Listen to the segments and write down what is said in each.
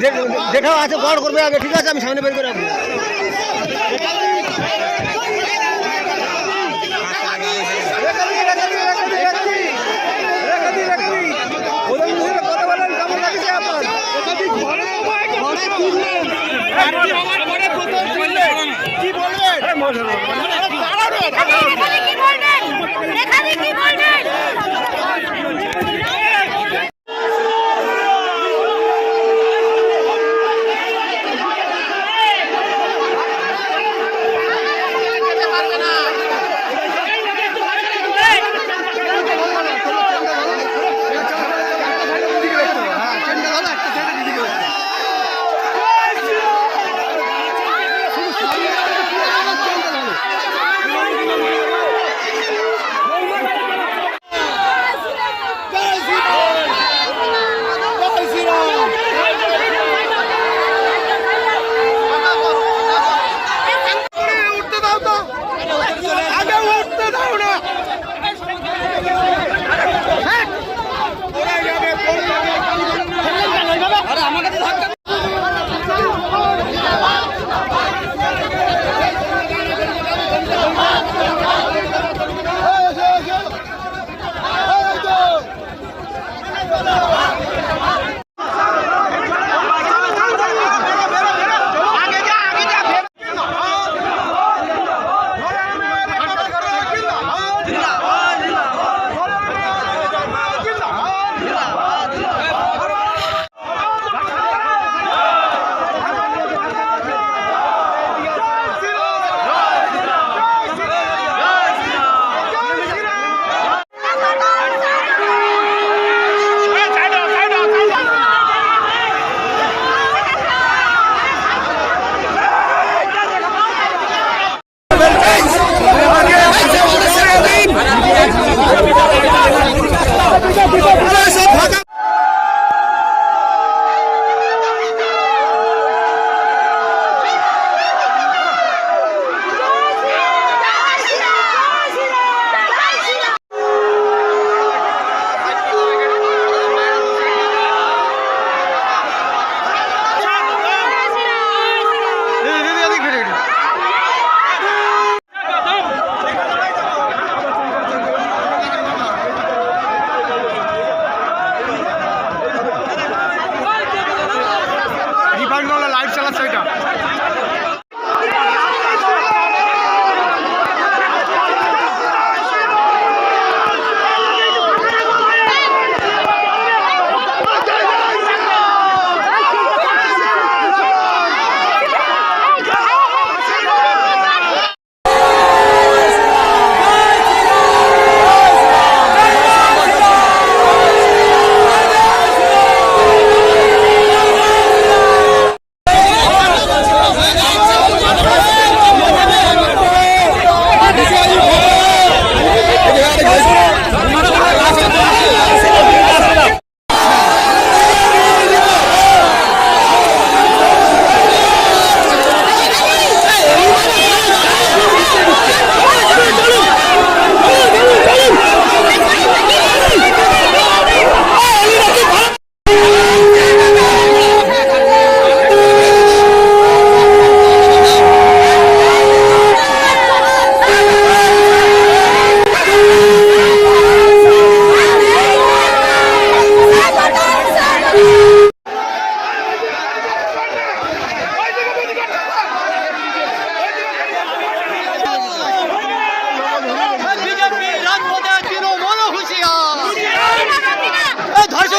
ওখানে দে- দে- দেখা আছে গড় করবে আগে ঠিক আছে আমি সামনে বের করে রাখব কি বলবেন? Juggernaut.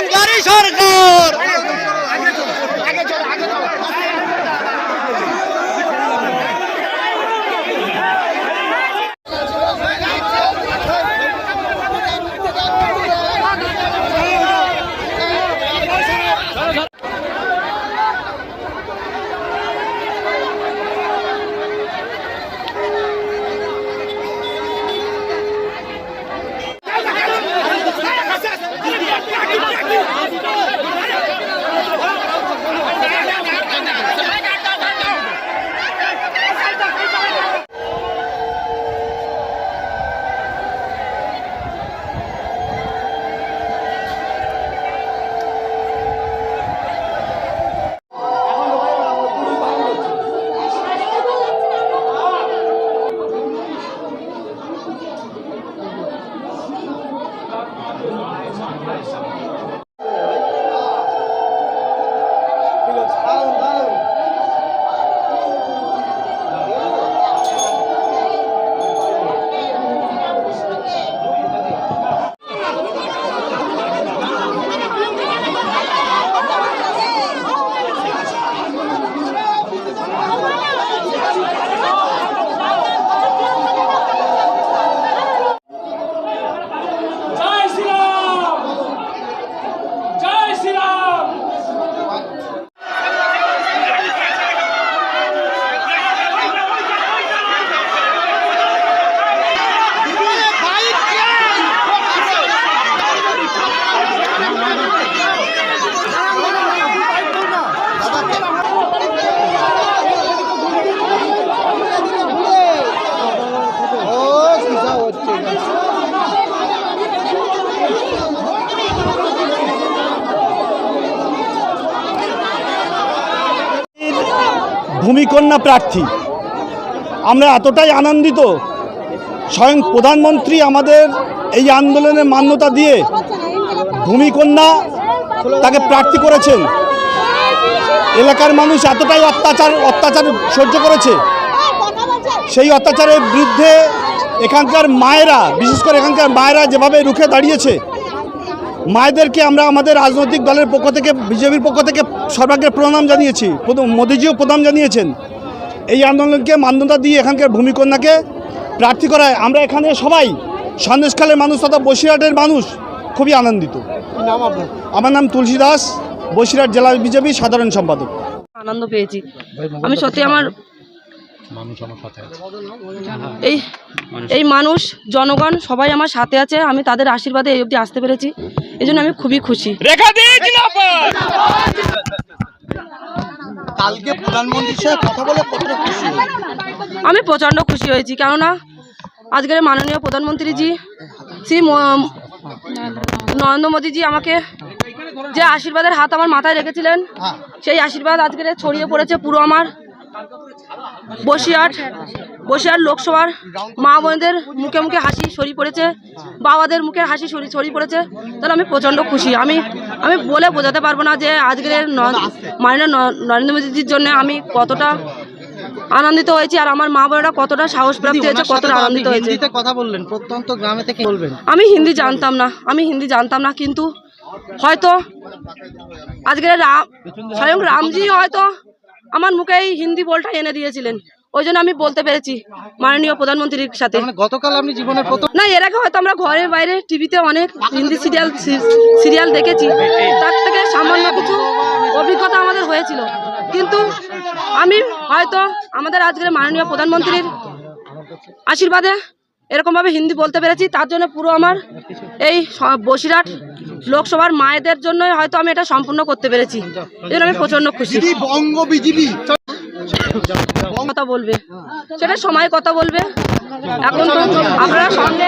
ধর্ষণকারী সরকার। ভূমিকন্যা প্রার্থী। আমরা এতটাই আনন্দিত, স্বয়ং প্রধানমন্ত্রী আমাদের এই আন্দোলনের মান্যতা দিয়ে ভূমিকন্যা তাকে প্রার্থী করেছেন। এলাকার মানুষ এতটাই অত্যাচার অত্যাচার সহ্য করেছে। সেই অত্যাচারের বিরুদ্ধে এখানকার মায়েরা, বিশেষ করে এখানকার মায়েরা যেভাবে রুখে দাঁড়িয়েছে, মায়েদেরকে আমরা আমাদের রাজনৈতিক দলের পক্ষ থেকে, বিজেপির পক্ষ থেকে সর্বাগ্রে প্রণাম জানিয়েছি প্রথম- মোদিজিও প্রণাম জানিয়েছেন। এই আন্দোলনকে মান্যতা দিয়ে এখানকার ভূমিকন্যাকে প্রার্থী করায় আমরা এখানে সবাই সন্দেশখালের মানুষ তথা বসিরহাটের মানুষ খুবই আনন্দিত। আমার নাম তুলসী দাস বসিরহাট জেলা বিজেপি সাধারণ সম্পাদক। আনন্দ পেয়েছি। আমি সত্যি আমার এই এই মানুষ জনগণ সবাই আমার সাথে আছে আমি তাদের আশীর্বাদে এই অবধি আসতে পেরেছি। এই জন্য আমি খুবই খুশি। কালকে প্রধানমন্ত্রীর সাথে কথা বলে আমি প্রচণ্ড খুশি হয়েছি, কেননা আজকের মাননীয় প্রধানমন্ত্রীজি, শ্রী নরেন্দ্র মোদীজি আমাকে যে আশীর্বাদের হাত আমার মাথায় রেখেছিলেন, সেই আশীর্বাদ আজকের ছড়িয়ে পড়েছে পুরো আমার বসিরহাট বসিরহাট লোকসভার মা বোনদের মুখে মুখে হাসি সরি পড়েছে বাবাদের মুখে হাসি সরি ছড়িয়ে পড়েছে তাহলে আমি প্রচণ্ড খুশি। আমি আমি বলে বোঝাতে পারব না যে আজকের মাননীয় নরেন্দ্র মোদীজির জন্য আমি কতটা আনন্দিত হয়েছি আর আমার মা বোনেরা কতটা সাহস প্রাপ্তি হয়েছে কতটা আনন্দিত হয়েছে। কথা বললেন প্রত্যন্ত গ্রামে থেকে বলবেন? আমি হিন্দি জানতাম না আমি হিন্দি জানতাম না কিন্তু হয়তো আজকের রাম স্বয়ং রামজি হয়তো আমার মুখে এই হিন্দি বলটা এনে দিয়েছিলেন। ওই জন্য আমি বলতে পেরেছি মাননীয় প্রধানমন্ত্রীর সাথে। মানে গতকাল আপনি জীবনের প্রথম না এর আগে হয়তো আমরা ঘরের বাইরে টিভিতে অনেক হিন্দি সিরিয়াল সিরিয়াল দেখেছি। তার থেকে সামান্য কিছু অভিজ্ঞতা আমাদের হয়েছিল। কিন্তু আমি হয়তো আমাদের আজকের মাননীয় প্রধানমন্ত্রীর আশীর্বাদে এরকমভাবে হিন্দি বলতে পেরেছি। তার জন্য পুরো আমার এই বসিরহাট লোকসভার মায়েদের জন্যই হয়তো আমি এটা সম্পূর্ণ করতে পেরেছি। এই জন্য আমি প্রচণ্ড খুশি। বঙ্গ বিজেপি। কথা বলবে। সেটা সময় কথা বলবে। এখন তো আমরা সঙ্গে